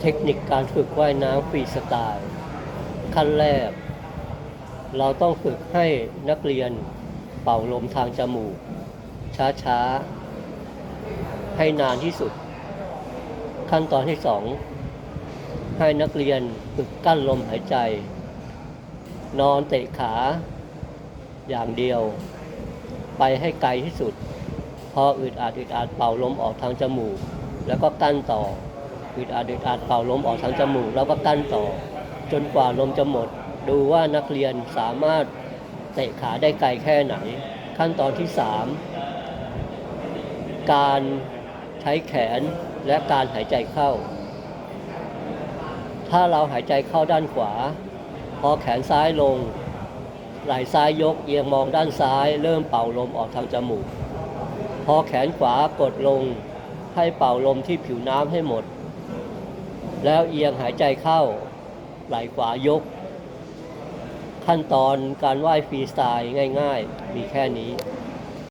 เทคนิคการฝึกว่ายน้ำฟรีสไตล์ ขั้นแรก เราต้องฝึกให้นักเรียนเป่าลมทางจมูก ช้าๆ ให้นานที่สุด ขั้นตอนที่สองให้นักเรียนฝึกกั้นลมหายใจ นอนเตะขาอย่างเดียว ไปให้ไกลที่สุด พออึดอัดอึดอัดเป่าลมออกทางจมูก แล้วก็กั้นต่อ อึดอัดอึดอัดเป่าลมออกทางจมูกแล้วก็กั้นต่อ จนกว่าลมจะหมด ดูว่านักเรียนสามารถเตะขาได้ไกลแค่ไหน ขั้นตอนที่สามการใช้แขนและการหายใจเข้า ถ้าเราหายใจเข้าด้านขวา พอแขนซ้ายลง ไหล่ซ้ายยกเอียงมองด้านซ้าย เริ่มเป่าลมออกทางจมูก พอแขนขวากดลงให้เป่าลมที่ผิวน้ำให้หมด แล้วเอียงหายใจเข้า ไหล่ขวายก ขั้นตอนการไหว้ฟรีสไตล์ง่าย ๆ มีแค่นี้